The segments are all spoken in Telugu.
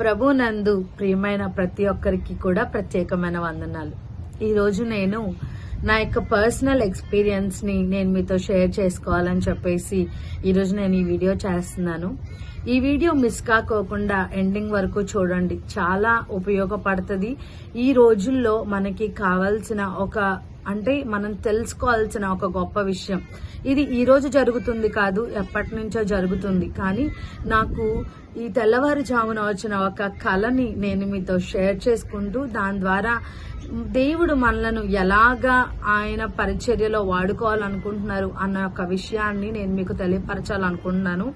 ప్రభు నందు ప్రియమైన ప్రతి ఒక్కరికి కూడా ప్రత్యేకమైన వందనాలు. ఈరోజు నేను నా యొక్క పర్సనల్ ఎక్స్పీరియన్స్ని నేను మీతో షేర్ చేసుకోవాలని చెప్పేసి ఈరోజు నేను ఈ వీడియో చేస్తున్నాను. ఈ వీడియో మిస్ కాకోకుండా ఎండింగ్ వరకు చూడండి. చాలా ఉపయోగపడుతుంది. ఈ రోజుల్లో మనకి కావాల్సిన ఒక అంటే మనం తెలుసుకోవాల్సిన ఒక గొప్ప విషయం. ఇది ఈ రోజు జరుగుతుంది కాదు ఎప్పటి నుంచో జరుగుతుంది. కానీ నాకు ఈ తెల్లవారుజామున వచ్చిన ఒక కళని నేను మీతో షేర్ చేసుకుంటూ దాని ద్వారా దేవుడు మనలను ఎలాగా ఆయన పరిచర్యలో వాడుకోవాలనుకుంటున్నారు అన్న ఒక విషయాన్ని నేను మీకు తెలియపరచాలనుకుంటున్నాను.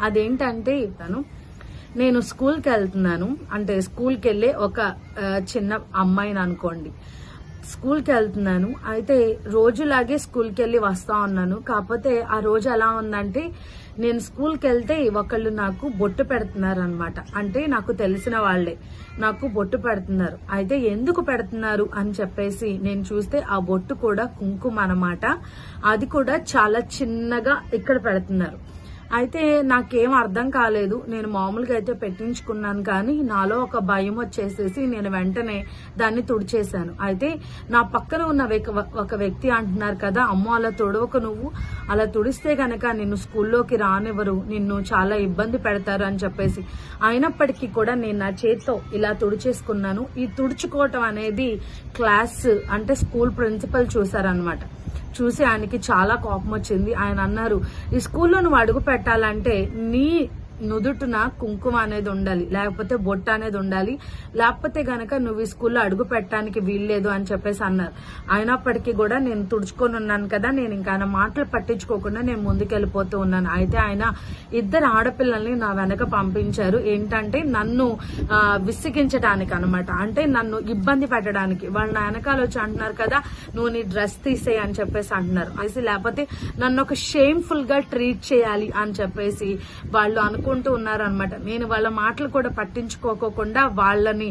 అదేంటంటే తను నేను స్కూల్కి వెళ్తున్నాను. అంటే స్కూల్కి వెళ్ళే ఒక చిన్న అమ్మాయిని అనుకోండి. స్కూల్కి వెళ్తున్నాను. అయితే రోజులాగే స్కూల్కి వెళ్ళి వస్తా ఉన్నాను. కాకపోతే ఆ రోజు ఎలా ఉందంటే నేను స్కూల్కి వెళ్తే ఒకళ్ళు నాకు బొట్టు పెడుతున్నారు అనమాట అంటే నాకు తెలిసిన వాళ్ళే నాకు బొట్టు పెడుతున్నారు. అయితే ఎందుకు పెడుతున్నారు అని చెప్పేసి నేను చూస్తే ఆ బొట్టు కూడా కుంకుమ అన్నమాట. అది కూడా చాలా చిన్నగా ఇక్కడ పెడుతున్నారు. అయితే నాకేం అర్థం కాలేదు. నేను మామూలుగా అయితే పెట్టించుకున్నాను కానీ నాలో ఒక భయం వచ్చేసేసి నేను వెంటనే దాన్ని తుడిచేశాను. అయితే నా పక్కన ఉన్న వ్యక్- ఒక వ్యక్తి అంటున్నారు కదా అమ్మో అలా తుడవక నువ్వు. అలా తుడిస్తే గనక నిన్ను స్కూల్లోకి రానివ్వరు. నిన్ను చాలా ఇబ్బంది పెడతారు అని చెప్పేసి. అయినప్పటికీ కూడా నేను నా చేతితో ఇలా తుడిచేసుకున్నాను. ఈ తుడుచుకోవటం అనేది క్లాస్ అంటే స్కూల్ ప్రిన్సిపల్ చూసారనమాట చూసి ఆయనకి చాలా కోపం వచ్చింది ఆయన అన్నారు ఈ స్కూల్లో నువ్వు అడుగు పెట్టాలంటే నీ నుదుటున కుంకుమ అనేది ఉండాలి లేకపోతే బొట్ట అనేది ఉండాలి. లేకపోతే గనక నువ్వు ఈ స్కూల్లో అడుగు పెట్టడానికి వీల్లేదు అని చెప్పేసి అన్నారు. అయినప్పటికీ కూడా నేను తుడుచుకొని ఉన్నాను కదా నేను ఇంకా ఆయన మాటలు పట్టించుకోకుండా నేను ముందుకెళ్ళిపోతూ ఉన్నాను. అయితే ఆయన ఇద్దరు ఆడపిల్లల్ని నా వెనక పంపించారు. ఏంటంటే నన్ను విసిగించడానికి అనమాట అంటే నన్ను ఇబ్బంది పెట్టడానికి. వాళ్ళు నా వెనకాల వచ్చి అంటున్నారు కదా నువ్వు నీ డ్రెస్ తీసేయి అని చెప్పేసి అంటున్నారు. అయితే లేకపోతే నన్ను ఒక షేమ్ఫుల్గా ట్రీట్ చేయాలి అని చెప్పేసి వాళ్ళు అనుకుంటున్నారు ఉన్నారు ఉన్నారనమాట నేను వాళ్ళ మాటలు కూడా పట్టించుకోకోకుండా వాళ్ళని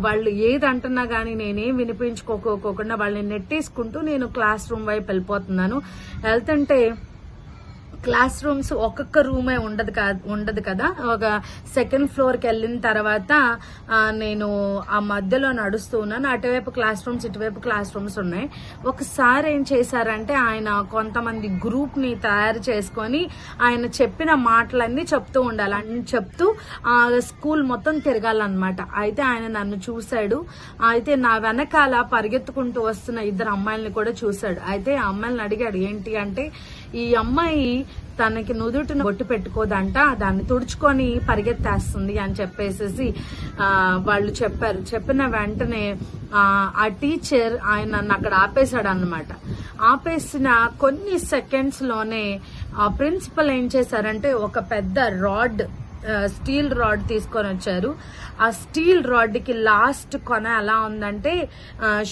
వాళ్ళు ఏది అంటున్నా గానీ నేనేం వినిపించుకోకోకుండా వాళ్ళని నెట్టేసుకుంటూ నేను క్లాస్ రూమ్ వైపు వెళ్ళిపోతున్నాను. వెళ్తుంటే క్లాస్ రూమ్స్ ఒక్కొక్క రూమే ఉండదు ఉండదు కదా. ఒక సెకండ్ ఫ్లోర్కి వెళ్ళిన తర్వాత నేను ఆ మధ్యలో నడుస్తూ ఉన్నాను. అటువైపు క్లాస్ రూమ్స్ ఇటువైపు క్లాస్ రూమ్స్ ఉన్నాయి. ఒకసారి ఏం చేశారంటే ఆయన కొంతమంది గ్రూప్ని తయారు చేసుకొని ఆయన చెప్పిన మాటలన్నీ చెప్తూ ఉండాలి. అని చెప్తూ ఆ స్కూల్ మొత్తం తిరగాలన్నమాట. అయితే ఆయన నన్ను చూశాడు. అయితే నా వెనకాల పరిగెత్తుకుంటూ వస్తున్న ఇద్దరు అమ్మాయిల్ని కూడా చూశాడు. అయితే ఆ అమ్మాయిలను అడిగాడు ఏంటి? అంటే ఈ అమ్మాయి తనకి నుదుటిన బొట్టు పెట్టుకోదంట దాన్ని తుడుచుకొని పరిగెత్తేస్తుంది అని చెప్పేసి ఆ, వాళ్ళు చెప్పారు. చెప్పిన వెంటనే ఆ, ఆ టీచర్ ఆయన నన్ను అక్కడ ఆపేశాడు అనమాట ఆపేసిన కొన్ని సెకండ్స్లోనే ఆ ప్రిన్సిపల్ ఏం చేశారంటే ఒక పెద్ద రాడ్ స్టీల్ రాడ్ తీసుకొని వచ్చారు. ఆ స్టీల్ రాడ్కి లాస్ట్ కొన ఎలా ఉందంటే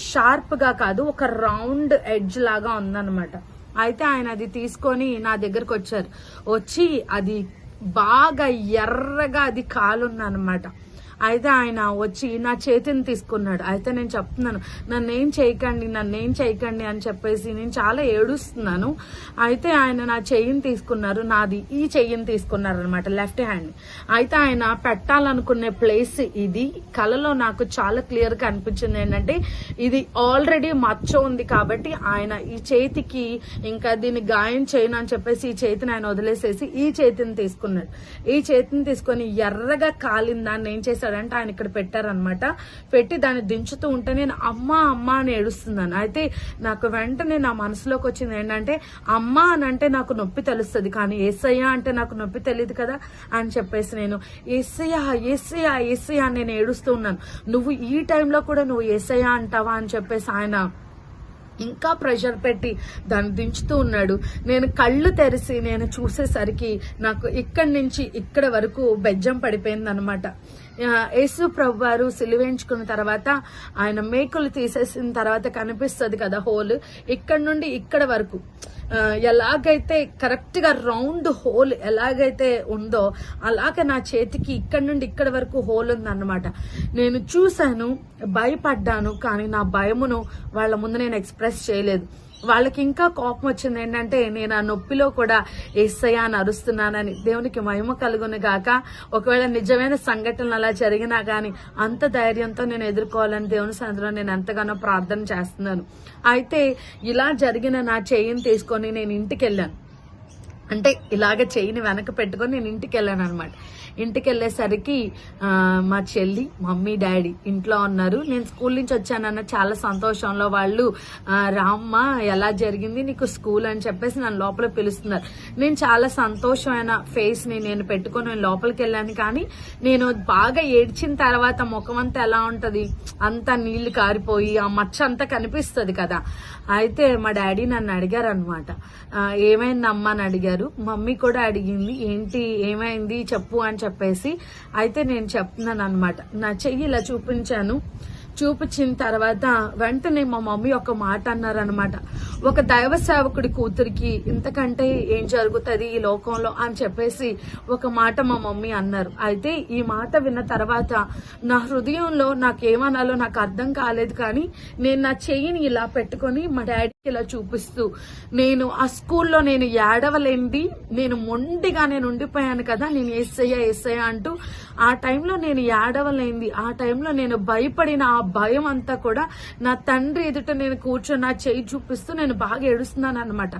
షార్ప్గా కాదు ఒక రౌండ్ ఎడ్జ్ లాగా ఉందన్నమాట. అయితే ఆయన అది తీసుకొని నా దగ్గరకు వచ్చారు. వచ్చి అది బాగా ఎర్రగా అది కాలుందనమాట అయితే ఆయన వచ్చి నా చేతిని తీసుకున్నాడు. అయితే నేను చెప్తున్నాను నన్ను ఏం చేయకండి నన్ను ఏం చేయకండి అని చెప్పేసి నేను చాలా ఏడుస్తున్నాను. అయితే ఆయన నా చెయ్యిని తీసుకున్నారు. నాది ఈ చెయ్యిని తీసుకున్నారు అనమాట లెఫ్ట్ హ్యాండ్ అయితే ఆయన పెట్టాలనుకునే ప్లేస్ ఇది. కళలో నాకు చాలా క్లియర్గా అనిపించింది ఏంటంటే ఇది ఆల్రెడీ మచ్చ ఉంది కాబట్టి ఆయన ఈ చేతికి ఇంకా దీన్ని గాయం చేయను అని చెప్పేసి ఈ చేతిని ఆయన వదిలేసేసి ఈ చేతిని తీసుకున్నాడు. ఈ చేతిని తీసుకొని ఎర్రగా కాలిందాన్ని ఏం చేశాడు? కదంటే ఆయన ఇక్కడ పెట్టారనమాట పెట్టి దాన్ని దించుతూ ఉంటే నేను అమ్మా అమ్మా అని ఏడుస్తున్నాను అయితే నాకు వెంటనే నా మనసులోకి వచ్చింది ఏంటంటే అమ్మా అని అంటే నాకు నొప్పి తెలుస్తుంది కానీ ఏసయ్య అంటే నాకు నొప్పి తెలియదు కదా అని చెప్పేసి నేను ఏసయ్య ఏసయ్య ఏసయ్య అని నేను ఏడుస్తూ ఉన్నాను. నువ్వు ఈ టైంలో కూడా నువ్వు ఏసయ్య అంటావా? అని చెప్పేసి ఆయన ఇంకా ప్రెషర్ పెట్టి దాన్ని దించుతూ ఉన్నాడు. నేను కళ్ళు తెరిచి నేను చూసేసరికి నాకు ఇక్కడి నుంచి ఇక్కడ వరకు బెజ్జం పడిపోయింది అనమాట యేసు ప్రభు వారు సిలువేయించుకున్న తర్వాత ఆయన మేకులు తీసేసిన తర్వాత కనిపిస్తుంది కదా హోల్. ఇక్కడ నుండి ఇక్కడ వరకు. ఎలాగైతే కరెక్ట్గా రౌండ్ హోల్ ఎలాగైతే ఉందో అలాగే నా చేతికి ఇక్కడ నుండి ఇక్కడ వరకు హోల్ ఉందన్నమాట. నేను చూశాను భయపడ్డాను కానీ నా భయమును వాళ్ళ ముందు నేను ఎక్స్ప్రెస్ చేయలేదు. వాళ్ళకి ఇంకా కోపం వచ్చింది ఏంటంటే నేను ఆ నొప్పిలో కూడా ఎస్ఐ అని అరుస్తున్నానని దేవునికి మహిమ కలుగును గాక. ఒకవేళ నిజమైన సంఘటనలు అలా జరిగినా కానీ అంత ధైర్యంతో నేను ఎదుర్కోవాలని దేవుని సన్నిధిలో నేను ఎంతగానో ప్రార్థన చేస్తున్నాను. అయితే ఇలా జరిగిన నా చేయిని తీసుకొని నేను ఇంటికి వెళ్ళాను. అంటే ఇలాగ చెయ్యిని వెనక పెట్టుకొని నేను ఇంటికి వెళ్ళాను అనమాట ఇంటికి వెళ్ళేసరికి మా చెల్లి మమ్మీ డాడీ ఇంట్లో ఉన్నారు. నేను స్కూల్ నుంచి వచ్చానన్న చాలా సంతోషంలో వాళ్ళు రామ్మ ఎలా జరిగింది నీకు స్కూల్? అని చెప్పేసి నన్ను లోపల పిలుస్తున్నారు. నేను చాలా సంతోషమైన ఫేస్ని నేను పెట్టుకొని నేను లోపలికి వెళ్ళాను కానీ నేను బాగా ఏడ్చిన తర్వాత ముఖం అంతా ఎలా ఉంటుంది? అంతా నీళ్ళు కారిపోయి ఆ మచ్చ అంతా కనిపిస్తుంది కదా. అయితే మా డాడీ నన్ను అడిగారు అనమాట ఏమైంది అని అడిగారు. మమ్మీ కూడా అడిగింది ఏంటి ఏమైంది చెప్పు అని చెప్పేసి అయితే నేను చెప్తున్నాను అనమాట నా చెయ్యి ఇలా చూపించాను. చూపించిన తర్వాత వెంటనే మా మమ్మీ ఒక మాట అన్నారనమాట ఒక దైవ సేవకుడి కూతురికి ఇంతకంటే ఏం జరుగుతుంది ఈ లోకంలో? అని చెప్పేసి ఒక మాట మా మమ్మీ అన్నారు. అయితే ఈ మాట విన్న తర్వాత నా హృదయంలో నాకేమనాలో నాకు అర్థం కాలేదు కానీ నేను నా చెయ్యిని ఇలా పెట్టుకొని మా డాడీ ఇలా చూపిస్తూ నేను ఆ స్కూల్లో నేను ఏడవలేంది నేను మొండిగా నేను ఉండిపోయాను కదా నేను ఎస్ఐయా ఎస్ఐయా అంటూ ఆ టైంలో నేను ఏడవలేంది ఆ టైంలో నేను భయపడిన ఆ భయం అంతా కూడా నా తండ్రి ఎదుట నేను కూర్చొని నా చేయి చూపిస్తూ నేను బాగా ఏడుస్తున్నాను అనమాట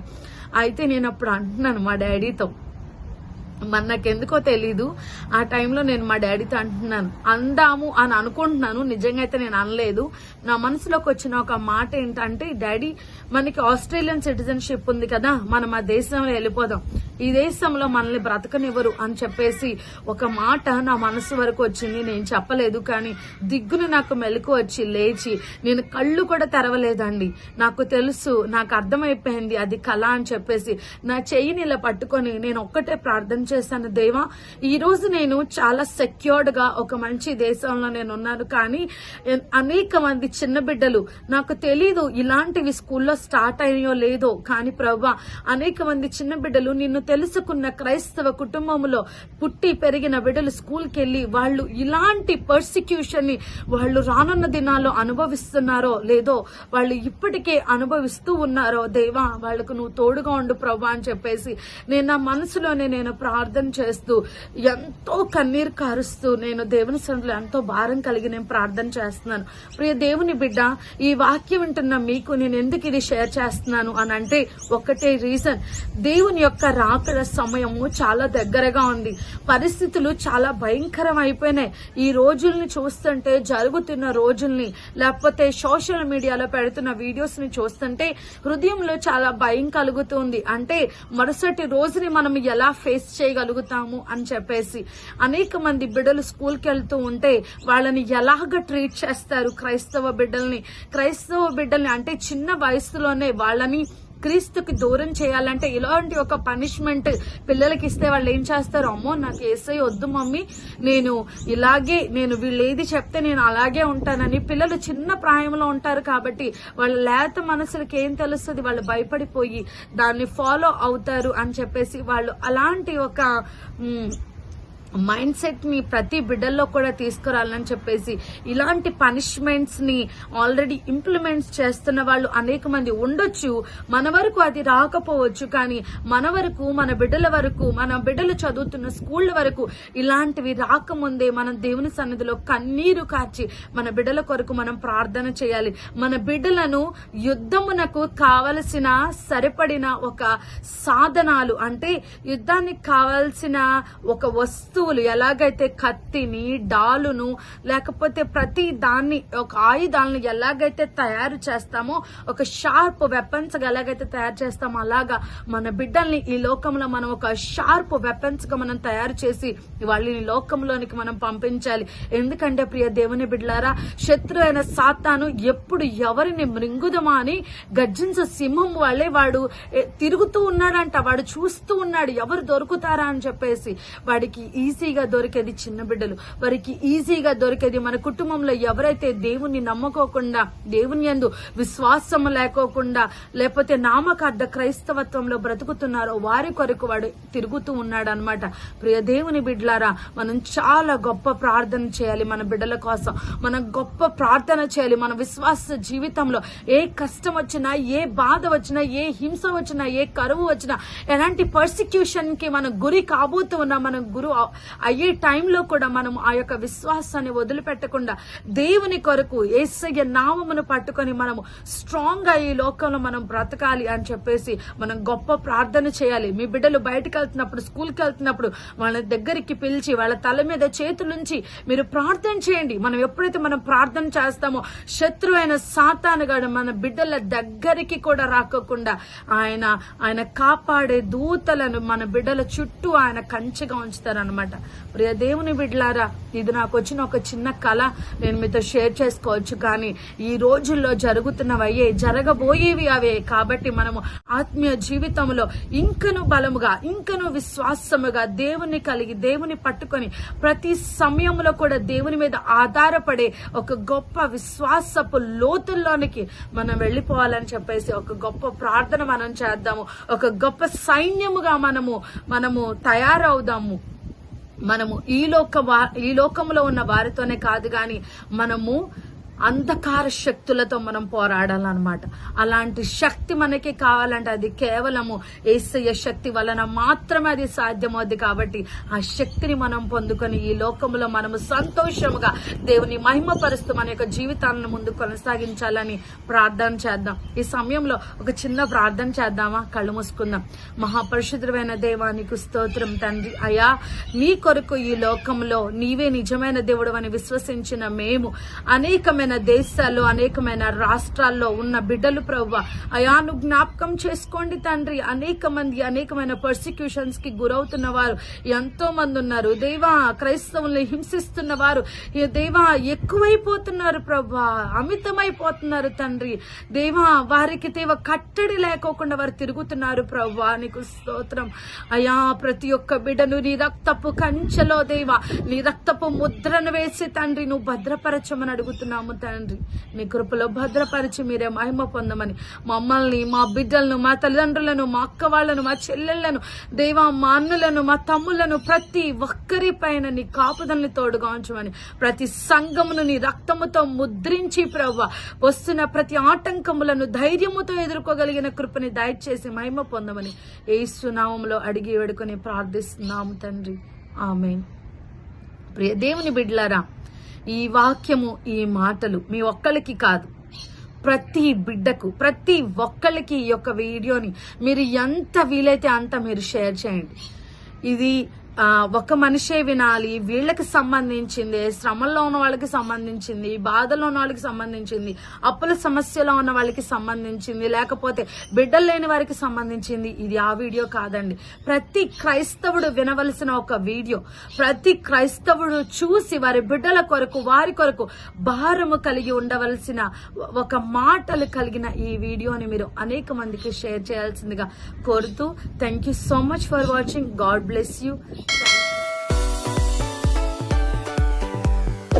అయితే నేను అప్పుడు అంటున్నాను మా డాడీతో మరి నాకెందుకో తెలీదు. ఆ టైంలో నేను మా డాడీతో అంటున్నాను అందాము అని అనుకుంటున్నాను. నిజంగా అయితే నేను అనలేదు. నా మనసులోకి వచ్చిన ఒక మాట ఏంటంటే డాడీ మనకి ఆస్ట్రేలియన్ సిటిజన్షిప్ ఉంది కదా మనం ఆ దేశంలో వెళ్ళిపోదాం. ఈ దేశంలో మనల్ని బ్రతకనివ్వరు అని చెప్పేసి ఒక మాట నా మనసు వరకు వచ్చింది. నేను చెప్పలేదు కానీ దిగ్గును నాకు మెలకు వచ్చి లేచి నేను కళ్ళు కూడా తెరవలేదండి. నాకు తెలుసు నాకు అర్థమైపోయింది అది కళ అని చెప్పేసి. నా చెయ్యిని ఇలా పట్టుకొని నేను ఒక్కటే ప్రార్థన చేశాను దేవా. ఈ రోజు నేను చాలా సెక్యూర్డ్గా ఒక మంచి దేశంలో నేను ఉన్నాను. కానీ అనేక మంది చిన్న బిడ్డలు నాకు తెలీదు ఇలాంటివి స్కూల్లో స్టార్ట్ అయ్యో లేదో. కానీ ప్రభా అనేక మంది చిన్న బిడ్డలు నిన్ను తెలుసుకున్న క్రైస్తవ కుటుంబంలో పుట్టి పెరిగిన బిడ్డలు స్కూల్కి వెళ్ళి వాళ్ళు ఇలాంటి పర్సిక్యూషన్ని వాళ్ళు రానున్న దినాల్లో అనుభవిస్తున్నారో లేదో వాళ్ళు ఇప్పటికే అనుభవిస్తూ ఉన్నారో దేవా వాళ్ళకు నువ్వు తోడుగా ఉండు ప్రభా అని చెప్పేసి నేను నా మనసులోనే నేను ప్రార్థన చేస్తూ ఎంతో కన్నీరు కారుస్తూ నేను దేవుని సన్నిధిలో ఎంతో భారం కలిగి నేను ప్రార్థన చేస్తున్నాను. ప్రియ దేవుని బిడ్డ ఈ వాక్యం వింటున్న మీకు నేను ఎందుకు ఇది షేర్ చేస్తున్నాను అని అంటే ఒక్కటే రీజన్. దేవుని యొక్క రాకడ సమయము చాలా దగ్గరగా ఉంది. పరిస్థితులు చాలా భయంకరం అయిపోయినాయి. ఈ రోజుల్ని చూస్తుంటే జరుగుతున్న రోజుల్ని లేకపోతే సోషల్ మీడియాలో పెడుతున్న వీడియోస్ని చూస్తుంటే హృదయంలో చాలా భయం కలుగుతుంది అంటే మరుసటి రోజుని మనం ఎలా ఫేస్ చేయగలుగుతాము అని చెప్పేసి అనేక మంది బిడ్డలు స్కూల్కి వెళ్తూ ఉంటే వాళ్ళని ఎలాగ ట్రీట్ చేస్తారు? క్రైస్తవ బిడ్డల్ని క్రైస్తవ బిడ్డల్ని అంటే చిన్న వయసులోనే వాళ్ళని క్రీస్తుకి దూరం చేయాలంటే ఇలాంటి ఒక పనిష్మెంట్ పిల్లలకి ఇస్తే వాళ్ళు ఏం చేస్తారు? అమ్మో నాకు ఏసై వద్దు మమ్మీ. నేను ఇలాగే నేను వీళ్ళు ఏది చెప్తే నేను అలాగే ఉంటానని పిల్లలు చిన్న ప్రాయంలో ఉంటారు కాబట్టి వాళ్ళ లేత మనసులకి ఏం తెలుస్తుంది? వాళ్ళు భయపడిపోయి దాన్ని ఫాలో అవుతారు అని చెప్పేసి వాళ్ళు అలాంటి ఒక మైండ్ సెట్ని ప్రతి బిడ్డల్లో కూడా తీసుకురావాలని చెప్పేసి ఇలాంటి పనిష్మెంట్స్ని ఆల్రెడీ ఇంప్లిమెంట్స్ చేస్తున్న వాళ్ళు అనేక మంది ఉండొచ్చు. మన వరకు అది రాకపోవచ్చు కానీ మన వరకు మన బిడ్డల వరకు మన బిడ్డలు చదువుతున్న స్కూళ్ళ వరకు ఇలాంటివి రాకముందే మనం దేవుని సన్నిధిలో కన్నీరు కార్చి మన బిడ్డల కొరకు మనం ప్రార్థన చేయాలి. మన బిడ్డలను యుద్ధమునకు కావలసిన సరిపడిన ఒక సాధనాలు అంటే యుద్ధానికి కావాల్సిన ఒక వస్తువు వస్తువులు ఎలాగైతే కత్తిని డాలును లేకపోతే ప్రతి దాన్ని ఒక ఆయుధాలను ఎలాగైతే తయారు చేస్తామో ఒక షార్ప్ వెపన్స్ ఎలాగైతే తయారు చేస్తామో అలాగా మన బిడ్డల్ని ఈ లోకంలో మనం ఒక షార్ప్ వెపన్స్గా మనం తయారు చేసి వాళ్ళని లోకంలోనికి మనం పంపించాలి. ఎందుకంటే ప్రియ దేవుని బిడ్డలారా శత్రు అయిన సాతాను ఎప్పుడు ఎవరిని మృంగుదమా అని గర్జించే సింహం వాళ్ళే వాడు తిరుగుతూ ఉన్నాడంట వాడు చూస్తూ ఉన్నాడు ఎవరు దొరుకుతారా అని చెప్పేసి వాడికి ఈ ఈజీగా దొరికేది చిన్న బిడ్డలు. వారికి ఈజీగా దొరికేది మన కుటుంబంలో ఎవరైతే దేవుణ్ణి నమ్మకోకుండా దేవుని యందు విశ్వాసం లేకోకుండా లేకపోతే నామకార్థ క్రైస్తవత్వంలో బ్రతుకుతున్నారో వారి కొరకు వాడు తిరుగుతూ ఉన్నాడు అనమాట ప్రియ దేవుని బిడ్డలారా మనం చాలా గొప్ప ప్రార్థన చేయాలి మన బిడ్డల కోసం. మనం గొప్ప ప్రార్థన చేయాలి మన విశ్వాస జీవితంలో. ఏ కష్టం వచ్చినా ఏ బాధ వచ్చినా ఏ హింస వచ్చినా ఏ కరువు వచ్చినా ఎలాంటి పర్సిక్యూషన్కి మనం గురి కాబోతూ ఉన్నా మనం గురు అయ్యే టైంలో కూడా మనం ఆ యొక్క విశ్వాసాన్ని వదిలిపెట్టకుండా దేవుని కొరకు ఏసయ్య నామమును పట్టుకొని మనము స్ట్రాంగ్గా ఈ లోకంలో మనం బ్రతకాలి అని చెప్పేసి మనం గొప్ప ప్రార్థన చేయాలి. మీ బిడ్డలు బయటకు వెళ్తున్నప్పుడు స్కూల్కి వెళ్తున్నప్పుడు వాళ్ళ దగ్గరికి పిలిచి వాళ్ళ తల మీద చేతులుంచి మీరు ప్రార్థన చేయండి. మనం ఎప్పుడైతే మనం ప్రార్థన చేస్తామో శత్రువైన అయిన సాతానుగాడు మన బిడ్డల దగ్గరికి కూడా రాకోకుండా ఆయన ఆయన కాపాడే దూతలను మన బిడ్డల చుట్టూ ఆయన కంచెగా ఉంచుతారనమాట ప్రియ దేవుని బిడ్లారా ఇది నాకు వచ్చిన ఒక చిన్న కళ నేను మీతో షేర్ చేసుకోవచ్చు కానీ ఈ రోజుల్లో జరుగుతున్నవయ్యే జరగబోయేవి అవే. కాబట్టి మనము ఆత్మీయ జీవితంలో ఇంకను బలముగా ఇంకను విశ్వాసముగా దేవుని కలిగి దేవుని పట్టుకొని ప్రతి సమయంలో కూడా దేవుని మీద ఆధారపడే ఒక గొప్ప విశ్వాసపు లోతుల్లోనికి మనం వెళ్ళిపోవాలని చెప్పేసి ఒక గొప్ప ప్రార్థన మనం చేద్దాము. ఒక గొప్ప సైన్యముగా మనము మనము తయారవుదాము. మనము ఈ లోక వా- ఈ లోకంలో ఉన్న వారితోనే కాదు కానీ మనము అంధకార శక్తులతో మనం పోరాడాలన్నమాట. అలాంటి శక్తి మనకి కావాలంటే అది కేవలము ఏసయ్య శక్తి వలన మాత్రమే అది సాధ్యమవుద్ది కాబట్టి ఆ శక్తిని మనం పొందుకొని ఈ లోకంలో మనము సంతోషముగా దేవుని మహిమపరుస్తూ మన యొక్క జీవితాలను ముందు కొనసాగించాలని ప్రార్థన చేద్దాం. ఈ సమయంలో ఒక చిన్న ప్రార్థన చేద్దామా? కళ్ళు మూసుకుందాం. మహాపరిశుద్ధమైన దేవానికి స్తోత్రం తండ్రి. అయా నీ కొరకు ఈ లోకంలో నీవే నిజమైన దేవుడు అని విశ్వసించిన మేము అనేకమైన దేశాల్లో అనేకమైన రాష్ట్రాల్లో ఉన్న బిడ్డలు ప్రవ్వ అయాను జ్ఞాపకం చేసుకోండి తండ్రి. అనేక మంది అనేకమైన పర్సిక్యూషన్స్కి గురవుతున్న వారు ఎంతో మంది ఉన్నారు. దేవా క్రైస్తవుల్ని హింసిస్తున్న వారు ఈ దేవా ఎక్కువైపోతున్నారు ప్రభా అమితమైపోతున్నారు తండ్రి. దేవా వారికి దేవ కట్టడి లేకోకుండా వారు తిరుగుతున్నారు ప్రభా నీకు స్తోత్రం. అయా ప్రతి ఒక్క బిడ్డను నీ రక్తపు కంచెలో దేవా నీ రక్తపు ముద్రను వేసి తండ్రి నువ్వు భద్రపరచమని అడుగుతున్నాము తండ్రి మీ కృపలో భద్రపరిచి మీరే మహిమ పొందమని మమ్మల్ని మా బిడ్డలను మా తల్లిదండ్రులను మా అక్క వాళ్ళను మా చెల్లెళ్ళను దేవా మా అన్నులను మా తమ్ములను ప్రతి ఒక్కరి పైన నీ కాపుదల్ని తోడుగా ఉంచమని ప్రతి సంఘమును నీ రక్తముతో ముద్రించి ప్రవ్వ వస్తున్న ప్రతి ఆటంకములను ధైర్యముతో ఎదుర్కోగలిగిన కృపని దయచేసి మహిమ పొందమని ఏసునామంలో అడిగి వేడుకొని ప్రార్థిస్తున్నాము తండ్రి. ఆమె ప్రియ దేవుని బిడ్లారా ఈ వాక్యము ఈ మాటలు మీ ఒక్కళ్ళకి కాదు. ప్రతి బిడ్డకు ప్రతి ఒక్కరికి ఈ యొక్క వీడియోని మీరు ఎంత వీలైతే అంత మీరు షేర్ చేయండి. ఇది ఒక మనిషే వినాలి. వీళ్ళకి సంబంధించింది శ్రమల్లో ఉన్న వాళ్ళకి సంబంధించింది బాధలో ఉన్న వాళ్ళకి సంబంధించింది అప్పుల సమస్యలో ఉన్న వాళ్ళకి సంబంధించింది లేకపోతే బిడ్డలు లేని వారికి సంబంధించింది. ఇది ఆ వీడియో కాదండి. ప్రతి క్రైస్తవుడు వినవలసిన ఒక వీడియో. ప్రతి క్రైస్తవుడు చూసి వారి బిడ్డల కొరకు వారి కొరకు భారము కలిగి ఉండవలసిన ఒక మాటలు కలిగిన ఈ వీడియోని మీరు అనేక మందికి షేర్ చేయాల్సిందిగా కోరుతూ thank you so much for watching God bless you Yeah.